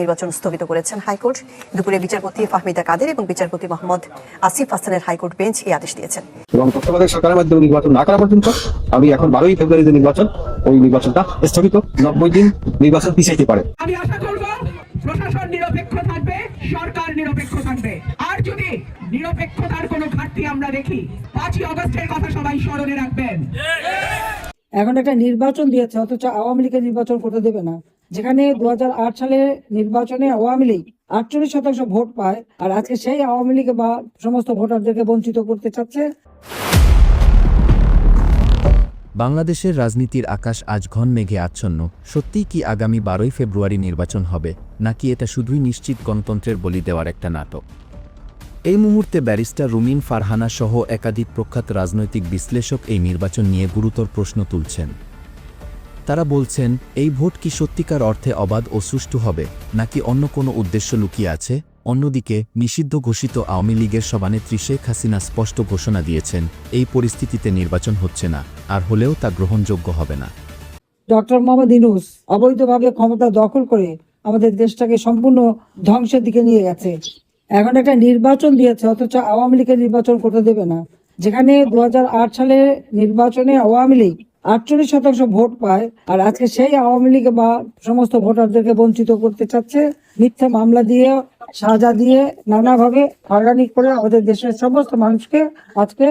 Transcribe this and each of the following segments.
নির্বাচন স্থগিত করেছেন হাইকোর্ট। দুপুরে বিচারপতি ফাহমিদা কাদের এবং বিচারপতি মোহাম্মদ আসিফ হাসানের হাইকোর্ট বেঞ্চ এই আদেশ দিয়েছেন। এবং তত্ত্বাবধায়ক সরকারের মাধ্যমে নির্বাচন না করা পর্যন্ত আমি এখন বারোই ফেব্রুয়ারি যে নির্বাচন ওই নির্বাচনটা স্থগিত। নব্বই দিন নির্বাচন পিছাইতে পারে আমি আশা করব প্রশাসন নিরপেক্ষ থাকবে সরকার নিরপেক্ষ থাকবে। আর যদি নিরপেক্ষতার কোনো ঘাটতি আমরা দেখি পাঁচই অগস্টের কথা সবাই স্মরণে রাখবেন। এখন একটা নির্বাচন দিয়েছে অথচ আওয়ামী লীগের নির্বাচন করতে দেবে না। যেখানে দু সালে নির্বাচনে আওয়ামী লীগ আটচল্লিশ শতাংশ ভোট পায় আর আজকে সেই আওয়ামী লীগ বা সমস্ত ভোটারদেরকে বঞ্চিত করতে চাচ্ছে। বাংলাদেশের রাজনীতির আকাশ আজ ঘন মেঘে আচ্ছন্ন। সত্যিই কি আগামী বারোই ফেব্রুয়ারি নির্বাচন হবে নাকি এটা শুধুই নিশ্চিত গণতন্ত্রের বলি দেওয়ার একটা নাটক? এই মুহূর্তে ব্যারিস্টার রুমিন ফারহানা সহ একাধিক প্রখ্যাত রাজনৈতিক বিশ্লেষক এই নির্বাচন নিয়ে গুরুতর প্রশ্ন তুলছেন। তারা বলছেন, এই ভোট কি সত্যিকার অর্থে অবাধ ও সুষ্ঠু হবে, নাকি অন্য কোনো উদ্দেশ্য লুকিয়ে আছে? অন্যদিকে, নিষিদ্ধ ঘোষিত আওয়ামী লীগের সভানেত্রী শেখ হাসিনা স্পষ্ট ঘোষণা দিয়েছেন, এই পরিস্থিতিতে নির্বাচন হচ্ছে না, আর হলেও তা গ্রহণযোগ্য হবে না। ডক্টর মোহাম্মদ ইনুস অবৈধভাবে ক্ষমতা দখল করে আমাদের দেশটাকে সম্পূর্ণ ধ্বংসের দিকে নিয়ে গেছে। এখন একটা নির্বাচন দিয়েছে, অথচ আওয়ামী লীগের নির্বাচন করতে দেবে না। যেখানে দু হাজার আট সালে নির্বাচনে আওয়ামী লীগ আটচল্লিশ শতাংশ ভোট পায় আর আজকে সেই আওয়ামী লীগ বা সমস্ত ভোটারদেরকে বঞ্চিত করতে চাচ্ছে, মিথ্যা মামলা দিয়ে, সাজা দিয়ে, নানাভাবে হয়রানি করে আমাদের দেশের সমস্ত মানুষকে আজকে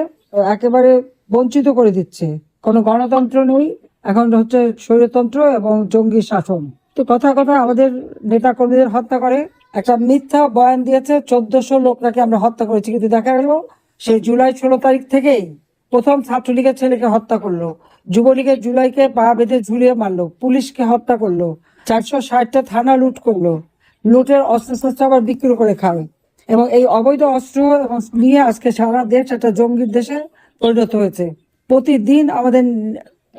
একেবারে বঞ্চিত করে দিচ্ছে। কোনো গণতন্ত্র নেই, এখন হচ্ছে স্বৈরতন্ত্র এবং জঙ্গি শাসন। তো কথা কথা আমাদের নেতা কর্মীদের হত্যা করে। একটা মিথ্যা বয়ান দিয়েছে, চোদ্দশো লোক নাকি আমরা হত্যা করেছি, কিন্তু দেখা গেল সেই জুলাই ষোলো তারিখ থেকেই প্রথম ছাত্রলীগের ছেলেকে হত্যা করল। যুবলীগের জুলাইকে পা বেঁধে ঝুলিয়ে মারলো। পুলিশকে হত্যা করল। চারশো ষাটটা থানা লুট করল। লুটের অস্ত্রশস্ত্র আবার বিক্রি করে খাবে এবং এই অবৈধ অস্ত্র এবং নিয়ে আজকে সারা দেশ একটা জঙ্গির দেশে পরিণত হয়েছে। প্রতিদিন আমাদের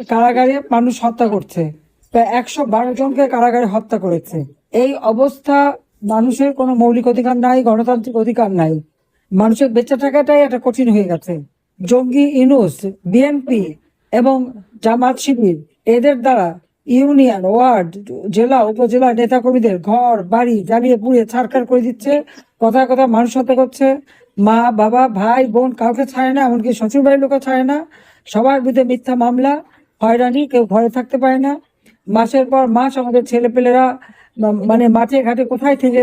কারাগারে মানুষ হত্যা করছে। প্রায় একশো বারো জনকে কারাগারে হত্যা করেছে। এই অবস্থা মানুষের কোনো মৌলিক অধিকার নাই, গণতান্ত্রিক অধিকার নাই। মানুষের বেঁচে থাকাটাই একটা কঠিন হয়ে গেছে। জঙ্গি, ইনুস, বিএনপি এবং জামাত শিবির, এদের দ্বারা ইউনিয়ন, ওয়ার্ড, জেলা, উপজেলা নেতাকর্মীদের ঘর, বাড়ি জ্বালিয়ে পুড়িয়ে ছাড়খাড় করে দিচ্ছে। কথায় কথা মানুষ হত্যা করছে। মা, বাবা, ভাই, বোন কাউকে ছাড়ে না, এমনকি শ্বশুর বাড়ির লোকও ছাড়ে না। সবার বিরুদ্ধে মিথ্যা মামলা, হয়রানি, কেউ ঘরে থাকতে পারে না। মাসের পর মাস আমাদের ছেলেপেলেরা মানে মাঠে ঘাটে কোথায় থেকে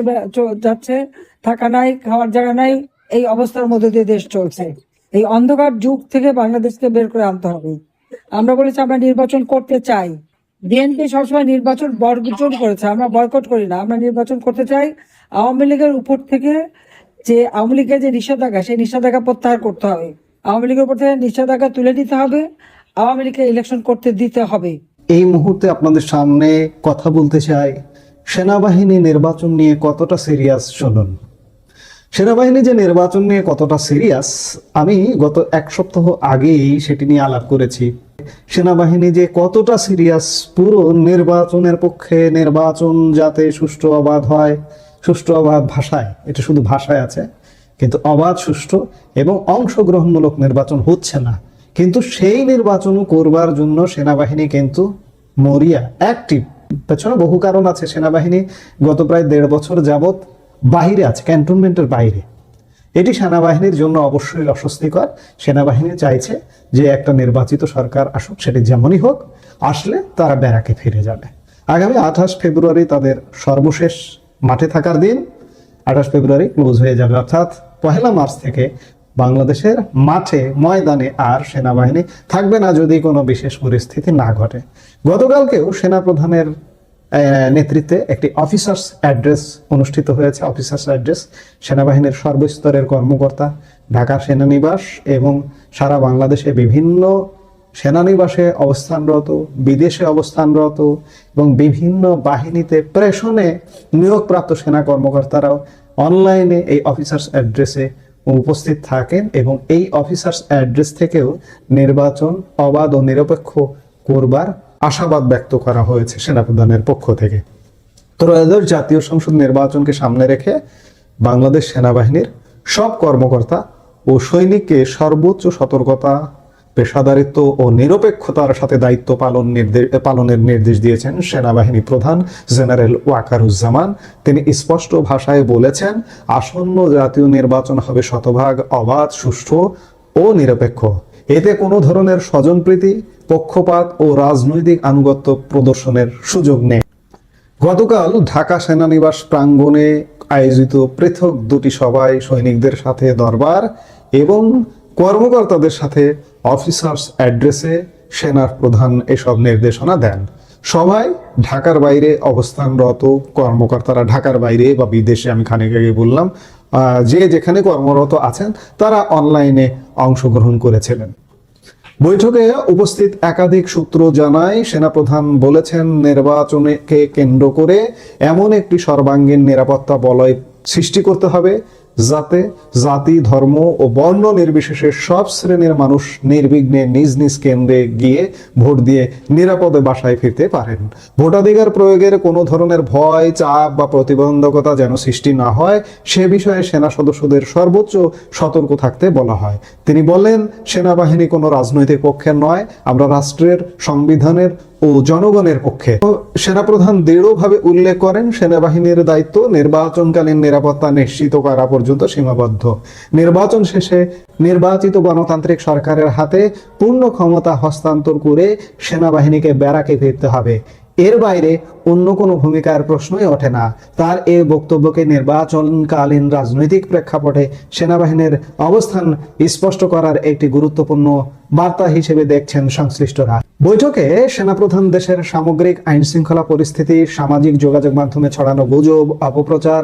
যাচ্ছে, থাকা নাই, খাওয়ার জায়গা নাই, এই অবস্থার মধ্যে দিয়ে দেশ চলছে। এই অন্ধকার যুগ থেকে বাংলাদেশকে বের করে আনতে হবে। আমরা বলেছি, আমরা নির্বাচন করতে চাই। বিএনপি সবসময় নির্বাচন বর্জন করেছে, আমরা বয়কট করি না। আমরা নির্বাচন করতে চাই আওয়ামী লীগের উপর থেকে যে, আওয়ামী লীগের যে নিষেধাজ্ঞা, সেই নিষেধাজ্ঞা প্রত্যাহার করতে হবে। আওয়ামী লীগের উপর থেকে নিষেধাজ্ঞা তুলে নিতে হবে, আওয়ামী লীগকে ইলেকশন করতে দিতে হবে। এই মুহূর্তে আপনাদের সামনে কথা বলতে চাই, সেনাবাহিনী নির্বাচন নিয়ে কতটা সিরিয়াস চলুন সেনাবাহিনী যে নির্বাচন নিয়ে কতটা সিরিয়াস আমি গত এক সপ্তাহ আগেই সেটি নিয়ে আলাপ করেছি। সেনাবাহিনী যে কতটা সিরিয়াস পুরো নির্বাচনের পক্ষে নির্বাচন যাতে সুষ্ঠু অবাধ হয়, সুষ্ঠু অবাধ ভাষায়, এটা শুধু ভাষায় আছে, কিন্তু অবাধ, সুষ্ঠু এবং অংশগ্রহণমূলক নির্বাচন হচ্ছে না। কিন্তু সেই নির্বাচনও করবার জন্য সেনাবাহিনী কিন্তু মরিয়া অ্যাক্টিভ পেছনে বহু কারণ আছে সেনাবাহিনী। গত প্রায় দেড় বছর যাবত বাইরে আছে ক্যান্টনমেন্টের বাইরে এটি সেনাবাহিনীর জন্য অবশ্যই অস্বস্তিকর। সেনাবাহিনী চাইছে যে একটা নির্বাচিত সরকার আসুক, সেটি যেমনই হোক, আসলে তারা ব্যারাকে ফিরে যাবে। আগামী আঠাশ ফেব্রুয়ারি তাদের সর্বশেষ মাঠে থাকার দিন। আঠাশ ফেব্রুয়ারি ক্লোজ হয়ে যাবে, অর্থাৎ পহেলা মার্চ থেকে বাংলাদেশের মাঠে, ময়দানে আর সেনাবাহিনী থাকবে না যদি কোনো বিশেষ পরিস্থিতি না ঘটে। গতকালকেও সেনাপ্রধানের নেতৃত্বে একটি অফিসার্স অ্যাড্রেস অনুষ্ঠিত হয়েছে। অফিসার্স অ্যাড্রেস সেনাবাহিনীর সর্বস্তরের কর্মকর্তা, ঢাকা সেনানিবাস এবং সারা বাংলাদেশে বিভিন্ন সেনানিবাসে অবস্থানরত, বিদেশে অবস্থানরত এবং বিভিন্ন বাহিনীতে প্রেষণে নিয়োগপ্রাপ্ত সেনা কর্মকর্তারাও অনলাইনে এই অফিসার্স অ্যাড্রেসে উপস্থিত থাকেন এবং এই অফিসার্স অ্যাড্রেস থেকেও নির্বাচন অবাধ ও নিরপেক্ষ করবার আশাবাদ ব্যক্ত করা হয়েছে সেনাপ্রধানের পক্ষ থেকে। ত্রয়োদশ জাতীয় সংসদ নির্বাচনকে সামনে রেখে বাংলাদেশ সেনাবাহিনীর সব কর্মকর্তা ও সৈনিককে সর্বোচ্চ সতর্কতা, পেশাদারিত্ব ও নিরপেক্ষতার সাথে দায়িত্ব পালন নির্দেশ পালনের নির্দেশ দিয়েছেন সেনাবাহিনী প্রধান জেনারেল ওয়াকারুজ্জামান। তিনি স্পষ্ট ভাষায় বলেছেন, আসন্ন জাতীয় নির্বাচন হবে শতভাগ অবাধ, সুষ্ঠু ও নিরপেক্ষ। এতে কোনো ধরনের স্বজনপ্রীতি পক্ষপাত ও রাজনৈতিক আনুগত্য প্রদর্শনের সুযোগ নেই। গতকাল ঢাকা সেনানিবাস প্রাঙ্গণে আয়োজিত পৃথক দুটি সভায় সৈনিকদের সাথে দরবার এবং কর্মকর্তাদের সাথে অফিসার্স অ্যাড্রেসে সেনার প্রধান এসব নির্দেশনা দেন। সভায় ঢাকার বাইরে অবস্থানরত কর্মকর্তারা ঢাকার বাইরে বা বিদেশে, আমি খানিক আগে বললাম যে যেখানে কর্মরত আছেন, তারা অনলাইনে অংশগ্রহণ করেছিলেন। বৈঠকে উপস্থিত একাধিক সূত্র জানায়, সেনাপ্রধান বলেছেন, নির্বাচনকে কেন্দ্র করে এমন একটি সর্বাঙ্গীন নিরাপত্তা বলয় সৃষ্টি করতে হবে। যাতে জাতি, ধর্ম ও বর্ণ নির্বিশেষে সব শ্রেণির মানুষ নির্বিঘ্নে নিজ নিজ কেন্দ্রে গিয়ে ভোট দিয়ে নিরাপদে বাসায় ফিরতে পারেন। ভোটাধিকার প্রয়োগের কোনো ধরনের ভয়, চাপ বা প্রতিবন্ধকতা যেন সৃষ্টি না হয়, সে বিষয়ে সেনা সদস্যদের সর্বোচ্চ সতর্ক থাকতে বলা হয়। তিনি বললেন সেনাবাহিনী কোনো রাজনৈতিক পক্ষের নয়, আমরা রাষ্ট্রের, সংবিধানের ও জনগণের পক্ষে। সেনাপ্রধান দৃঢ়ভাবে উল্লেখ করেন, সেনাবাহিনীর দায়িত্ব নির্বাচনকালীন নিরাপত্তা নিশ্চিত করা পর্যন্ত সীমাবদ্ধ। নির্বাচন শেষে নির্বাচিত গণতান্ত্রিক সরকারের হাতে পূর্ণ ক্ষমতা হস্তান্তর করে সেনাবাহিনীকে ব্যারাকে ফিরতে হবে। এর বাইরে অন্য কোনো ভূমিকার প্রশ্নই ওঠে না। তার এ বক্তব্যকে নির্বাচনকালীন রাজনৈতিক প্রেক্ষাপটে সেনাবাহিনীর অবস্থান স্পষ্ট করার একটি গুরুত্বপূর্ণ বার্তা হিসেবে দেখছেন সংশ্লিষ্টরা। বৈঠকে সেনাপ্রধান দেশের সামগ্রিক আইন শৃঙ্খলা পরিস্থিতি, সামাজিক যোগাযোগ মাধ্যমে ছড়ানো গুজব, অপপ্রচার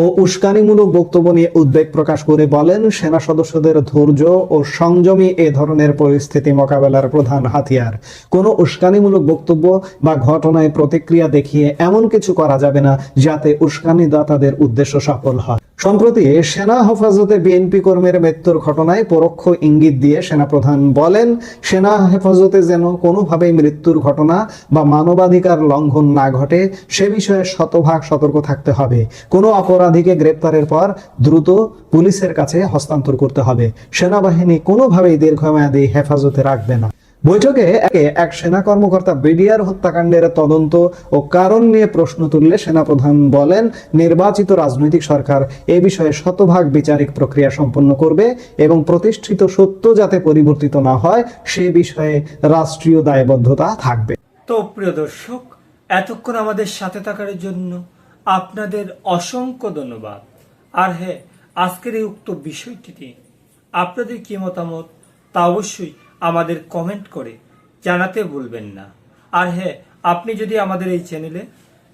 ও উস্কানিমূলক বক্তব্য নিয়ে উদ্বেগ প্রকাশ করে বলেন, সেনা সদস্যদের ধৈর্য ও সংযমী এ ধরনের পরিস্থিতি মোকাবেলার প্রধান হাতিয়ার। কোনো উস্কানিমূলক বক্তব্য বা ঘটনায় প্রতিক্রিয়া দেখিয়ে এমন কিছু করা যাবে না যাতে উস্কানিদাতাদের উদ্দেশ্য সফল হয়। সম্প্রতি সেনা হেফাজতে বিএনপি কর্মীর মৃত্যুর ঘটনায় পরোক্ষ ইঙ্গিত দিয়ে সেনাপ্রধান বলেন, সেনা হেফাজতে যেন কোনোভাবেই মৃত্যুর ঘটনা বা মানবাধিকার লঙ্ঘন না ঘটে, সে বিষয়ে শতভাগ সতর্ক থাকতে হবে। কোনো অপরাধীকে গ্রেপ্তারের পর দ্রুত পুলিশের কাছে হস্তান্তর করতে হবে। সেনাবাহিনী কোনোভাবেই দীর্ঘমেয়াদী হেফাজতে রাখবে না। বৈঠকে একে সেনা কর্মকর্তা বিডিআর হত্যাকাণ্ডের তদন্ত ও কারণ নিয়ে প্রশ্ন তুললে সেনাপ্রধান বলেন, নির্বাচিত রাজনৈতিক সরকার এ বিষয়ে শতভাগ বিচারিক প্রক্রিয়া সম্পন্ন করবে এবং প্রতিষ্ঠিত সত্য যাতে পরিবর্তিত না হয়, সে বিষয়ে রাষ্ট্রীয় দায়বদ্ধতা থাকবে। তো প্রিয় দর্শক, এতক্ষণ আমাদের সাথে থাকার জন্য আপনাদের অসংখ্য ধন্যবাদ। আর হ্যাঁ আজকের এই উক্ত বিষয়টিতে আপনাদের কি মতামত তা অবশ্যই আমাদের কমেন্ট করে জানাতে ভুলবেন না। আর হ্যাঁ আপনি যদি আমাদের এই চ্যানেলে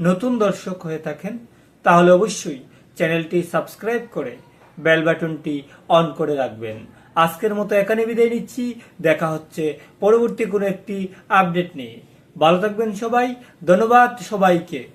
নতুন দর্শক হয়ে থাকেন, তাহলে অবশ্যই চ্যানেলটি সাবস্ক্রাইব করে বেল বাটনটি অন করে রাখবেন। আজকের মতো এখানে বিদায় নিচ্ছি। দেখা হচ্ছে পরবর্তী কোনো একটি আপডেট নিয়ে। ভালো থাকবেন সবাই। ধন্যবাদ সবাইকে।